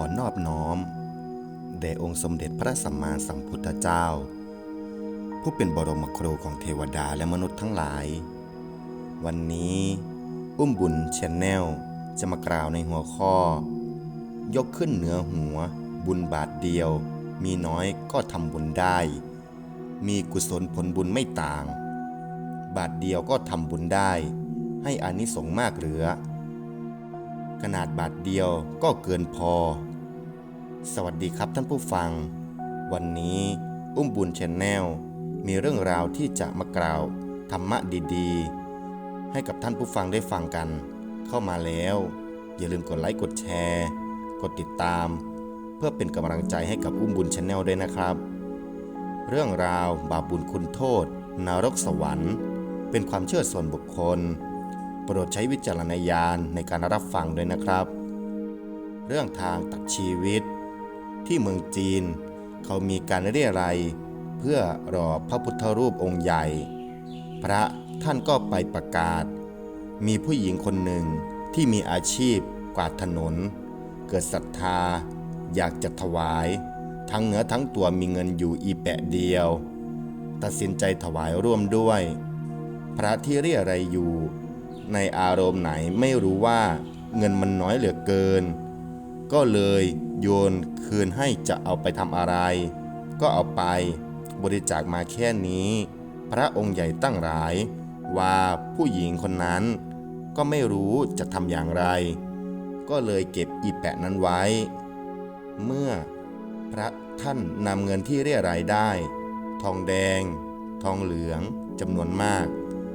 อนอบน้อมแด่องค์สมเด็จพระสัมมาสัมพุทธเจ้า ผู้เป็นบรมครูของเทวดาและมนุษย์ทั้งหลาย วันนี้อุ้มบุญชแนลจะมากล่าวในหัวข้อ ยกขึ้นเหนือหัว บุญบาทเดียว มีน้อยก็ทำบุญได้ มีกุศลผลบุญไม่ต่าง บาทเดียวก็ทำบุญได้ ให้อานิสงส์มากเหลือ ขนาดบาทเดียวก็เกินพอ สวัสดีครับท่านผู้ฟัง วันนี้อุ้มบุญชแนลมีเรื่องราวที่จะมากล่าวธรรมะดีๆ ให้กับท่านผู้ฟังได้ฟังกัน เข้ามาแล้ว อย่าลืมกดไลค์กดแชร์ กดติดตาม เพื่อเป็นกำลังใจให้กับอุ้มบุญชแนลด้วยนะครับ เรื่องราวบาปบุญคุณโทษนรกสวรรค์ เป็นความเชื่อส่วนบุคคล โปรดใช้วิจารณญาณในการรับฟังด้วยนะครับ เรื่องทางตัดชีวิต ที่เมืองจีน เขามีการเรียรัยเพื่อรอพระพุทธรูปองค์ใหญ่ พระท่านก็ไปประกาศ มีผู้หญิงคนหนึ่งที่มีอาชีพกวาดถนน เกิดศรัทธา อยากจะถวาย ทั้งเนื้อทั้งตัวมีเงินอยู่อีแปะเดียว ตัดสินใจถวายร่วมด้วย พระที่เรียอะไรอยู่ ในอารมณ์ไหนไม่รู้ว่าเงินมันน้อยเหลือเกิน ก็เลยโยนคืนให้จะเอาไปทำอะไร ก็เอาไป บริจาคมาแค่นี้ พระองค์ใหญ่ตั้งหลาย ว่าผู้หญิงคนนั้น ก็ไม่รู้จะทำอย่างไร ก็เลยเก็บอีแปะนั้นไว้ เมื่อพระท่านนำเงินที่เรียรายได้ ทองแดง ทองเหลืองจำนวนมาก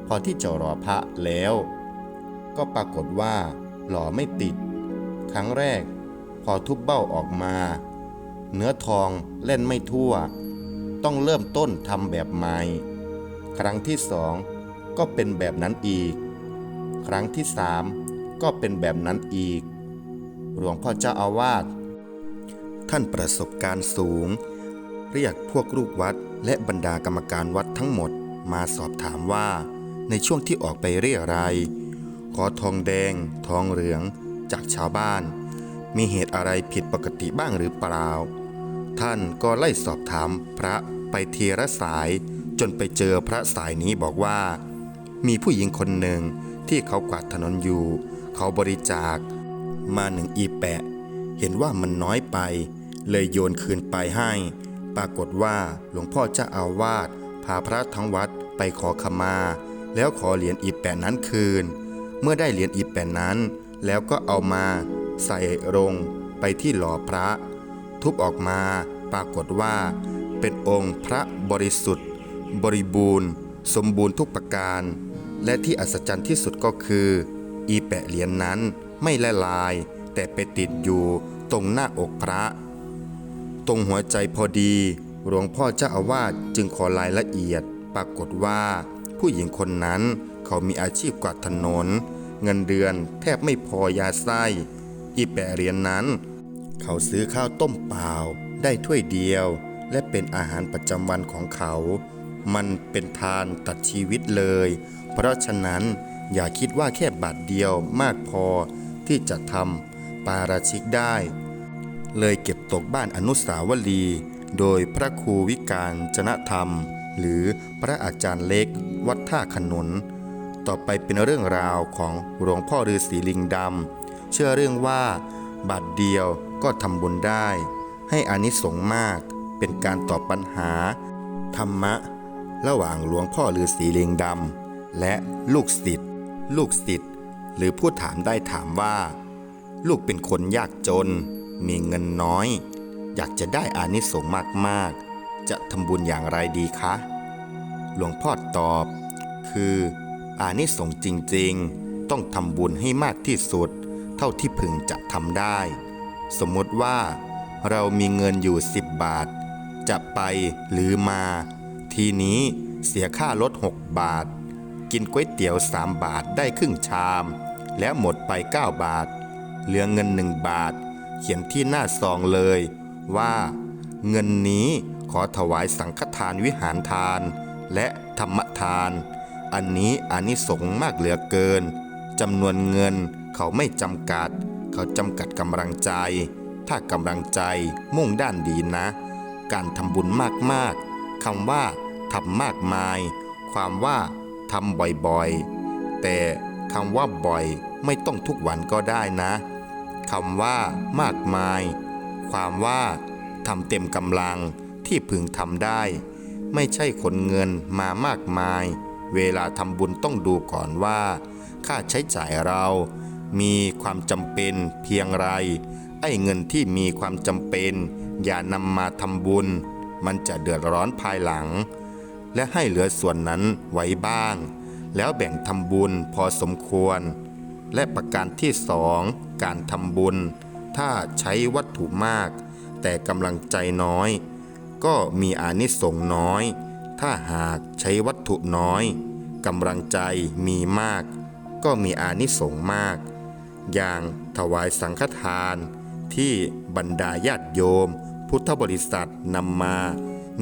พอที่จะรอพระแล้ว ก็ปรากฏว่าหล่อไม่ติด ครั้งแรก พอทุบเบ้าออกมา เนื้อทองเล่นไม่ทั่ว ต้องเริ่มต้นทำแบบใหม่ ครั้งที่สองก็เป็นแบบนั้นอีก ครั้งที่สามก็เป็นแบบนั้นอีก หลวงพ่อเจ้าอาวาสท่านประสบการณ์สูง เรียกพวกลูกวัดและบรรดากรรมการวัดทั้งหมดมาสอบถามว่า ในช่วงที่ออกไปเรียอะไรายขอทองแดง ทองเหลืองจากชาวบ้าน มีเหตุอะไรผิดปกติบ้างหรือเปล่า ท่านก็ไล่สอบถามพระไปทีละสาย จนไปเจอพระสายนี้บอกว่า มีผู้หญิงคนหนึ่งที่เขากวาดถนนอยู่ เขาบริจาค มาหนึ่งอีแปะ เห็นว่ามันน้อยไป เลยโยนคืนไปให้ ปรากฏว่าหลวงพ่อเจ้าอาวาสพาพระทั้งวัดไปขอขมา แล้วขอเหรียญอีแปะนั้นคืน เมื่อได้เหรียญอีแปะนั้น แล้วก็เอามา ใส่ลงไปที่หล่อพระ ทุบออกมาปรากฏว่า เป็นองค์พระบริสุทธิ์ บริบูรณ์ สมบูรณ์ทุกประการ และที่อัศจรรย์ที่สุดก็คือ อีแปะเหรียญนนั้นไม่ละลาย แต่ไปติดอยู่ตรงหน้าอกพระ ตรงหัวใจพอดี หลวงพ่อเจ้าอาวาสจึงขอรายละเอียด ปรากฏว่า ผู้หญิงคนนั้นเขามีอาชีพกวาดถนน เงินเดือนแทบไม่พอยาไส้ อีแปะเรียนนั้น เขาซื้อข้าวต้มเปล่า ได้ถ้วยเดียว และเป็นอาหารประจำวันของเขา มันเป็นทานตัดชีวิตเลย เพราะฉะนั้นอย่าคิดว่าแค่บาทเดียวมากพอที่จะทำปาราชิกได้ เลยเก็บตกบ้านอนุสาวรีย์โดยพระครูวิการจนธรรม หรือพระอาจารย์เล็ก วัดท่าขนุน ต่อไปเป็นเรื่องราวของหลวงพ่อฤาษีลิงดำ เชื่อเรื่องว่าบาทเดียวก็ทำบุญได้ ให้อานิสงส์มากเป็นการตอบปัญหา ธรรมะ ระหว่างหลวงพ่อฤาษีเลิงดำและลูกศิษย์ลูกศิษย์หรือผู้ถามได้ถามว่า ลูกเป็นคนยากจน มีเงินน้อย อยากจะได้อานิสงส์มากๆ จะทำบุญอย่างไรดีคะ หลวงพ่อตอบ คืออานิสงส์จริงๆ ต้องทำบุญให้มากที่สุด ท่าที่พึงจะทำได้ สมมติว่า เรามีเงินอยู่ 10 บาท จะไปหรือมา ทีนี้เสียค่ารถ 6 บาท กินก๋วยเตี๋ยว 3 บาทได้ครึ่งชาม แล้วหมดไป 9 บาท เหลือเงิน 1 บาท เขียนที่หน้าซองเลย ว่า เงินนี้ขอถวายสังฆทานวิหารทาน และธรรมทาน อันนี้อานิสงส์มากเหลือเกินจำนวนเงิน เขาไม่จำกัด เขาจำกัดกำลังใจ ถ้ากำลังใจมุ่งด้านดีนะ การทำบุญมากๆคำว่าทำมากมาย ความว่าทำบ่อยๆ แต่คำว่าบ่อยไม่ต้องทุกวันก็ได้นะคำว่ามากมาย ความว่าทำเต็มกำลังที่พึงทำได้ ไม่ใช่ขนเงินมามากมาย เวลาทำบุญต้องดูก่อนว่า ค่าใช้จ่ายเรา มีความจำเป็นเพียงไร ไอ้เงินที่มีความจำเป็น อย่านำมาทำบุญ มันจะเดือดร้อนภายหลัง และให้เหลือส่วนนั้นไว้บ้าง แล้วแบ่งทำบุญพอสมควร และประการที่สองการทำบุญ ถ้าใช้วัตถุมาก แต่กำลังใจน้อย ก็มีอานิสงส์น้อย ถ้าหากใช้วัตถุน้อยกำลังใจมีมาก ก็มีอานิสงส์มาก อย่างถวายสังฆทาน ที่บรรดาญาติโยม พุทธบริษัทนำมา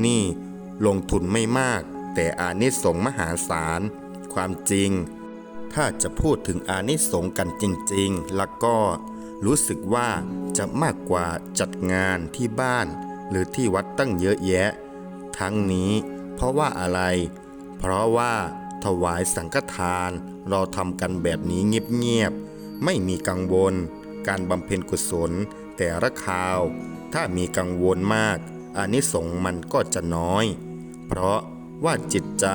นี่ลงทุนไม่มาก แต่อานิสงส์มหาศาล ความจริง ถ้าจะพูดถึงอานิสงส์กันจริง ๆ แล้วก็รู้สึกว่าจะมากกว่าจัดงานที่บ้าน หรือที่วัดตั้งเยอะแยะ ทั้งนี้เพราะว่าอะไร เพราะว่าถวายสังฆทานเราทำกันแบบนี้เงียบๆ ไม่มีกังวล การบำเพ็ญกุศล แต่ละคราว ถ้ามีกังวลมากอานิสงส์มันก็จะน้อย เพราะว่าจิตใจ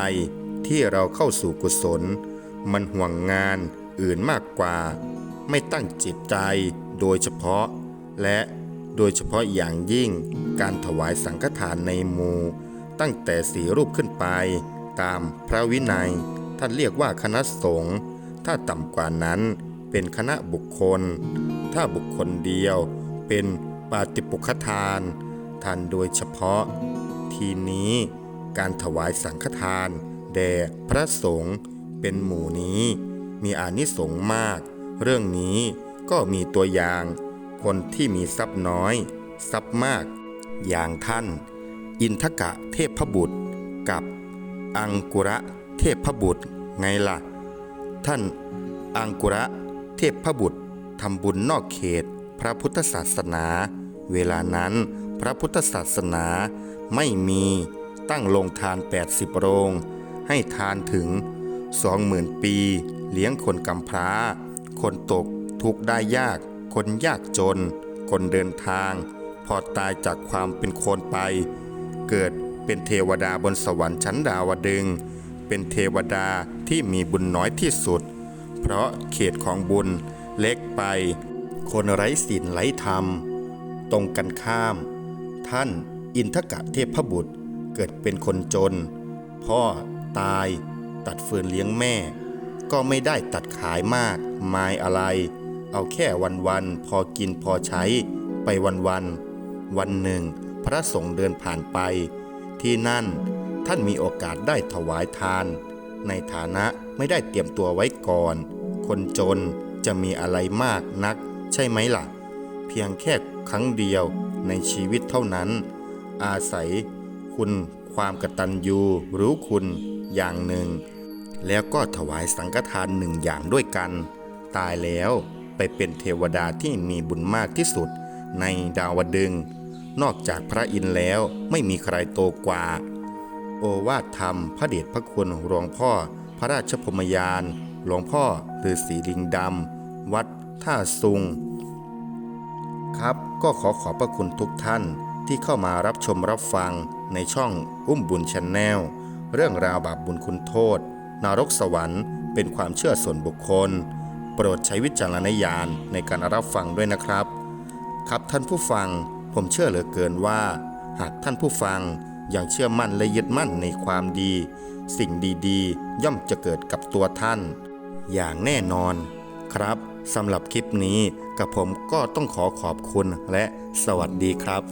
ที่เราเข้าสู่กุศล มันห่วงงานอื่นมากกว่า ไม่ตั้งจิตใจโดยเฉพาะ และโดยเฉพาะอย่างยิ่งการถวายสังฆทานในหมู่ ตั้งแต่สีรูปขึ้นไป ตามพระวินัย ท่านเรียกว่าคณะสงฆ์ถ้าต่ำกว่านั้น เป็นคณะบุคคล ถ้าบุคคลเดียวเป็นปาติปุคทานทานโดยเฉพาะ ทีนี้การถวายสังฆทาน แด่พระสงฆ์เป็นหมู่นี้ มีอานิสงส์มาก เรื่องนี้ก็มีตัวอย่าง คนที่มีทรัพย์น้อย ทรัพย์มาก อย่างท่าน อินทกะเทพบุตรกับ อังกุระเทพบุตรไงล่ะ ท่านอังกุระ เทพบุตรทำบุญนอกเขต พระพุทธศาสนา เวลานั้นพระพุทธศาสนาไม่มีตั้งโรงทาน 80 โรง ให้ทานถึง 20,000 ปี เลี้ยงคนกำพร้า คนตกทุกข์ได้ยาก คนยากจน คนเดินทาง พอตายจากความเป็นคนไป เกิดเป็นเทวดาบนสวรรค์ชั้นดาวดึง เป็นเทวดาที่มีบุญน้อยที่สุด เพราะเขตของบุญเล็กไป คนไร้ศีลไร้ธรรม ตรงกันข้าม ท่านอินทกะเทพบุตรเกิดเป็นคนจน พ่อตายตัดเฟืนเลี้ยงแม่ ก็ไม่ได้ตัดขายมากมายอะไร เอาแค่วันๆพอกินพอใช้ไปวันๆวันหนึ่ง พระสงฆ์เดินผ่านไป ที่นั่นท่านมีโอกาสได้ถวายทาน ในฐานะไม่ได้เตรียมตัวไว้ก่อน คนจนจะมีอะไรมากนัก ใช่ไหมล่ะ เพียงแค่ครั้งเดียวในชีวิตเท่านั้น อาศัยคุณความกตัญญูรู้คุณอย่างหนึ่ง แล้วก็ถวายสังฆทานหนึ่งอย่างด้วยกัน ตายแล้วไปเป็นเทวดาที่มีบุญมากที่สุดในดาวดึง นอกจากพระอินทร์แล้วไม่มีใครโตกว่า โอวาทธรรม พระเดชพระคุณหลวงพ่อ พระราชพรหมยาน หลวงพ่อฤาษีลิงดำ วัดท่าซุง ครับก็ขอขอบพระคุณทุกท่านที่เข้ามารับชมรับฟังในช่องอุ้มบุญชนแนลเรื่องราวบาปบุญคุณโทษ นรกสวรรค์ เป็นความเชื่อส่วนบุคคล โปรดใช้วิจารณญาณในการรับฟังด้วยนะครับ ครับท่านผู้ฟังผมเชื่อเหลือเกินว่า หากท่านผู้ฟัง ยังเชื่อมั่นและยึดมั่นในความดี สิ่งดีๆ ย่อมจะเกิดกับตัวท่าน อย่างแน่นอน ครับสำหรับคลิปนี้กับผมก็ต้องขอขอบคุณและสวัสดีครับ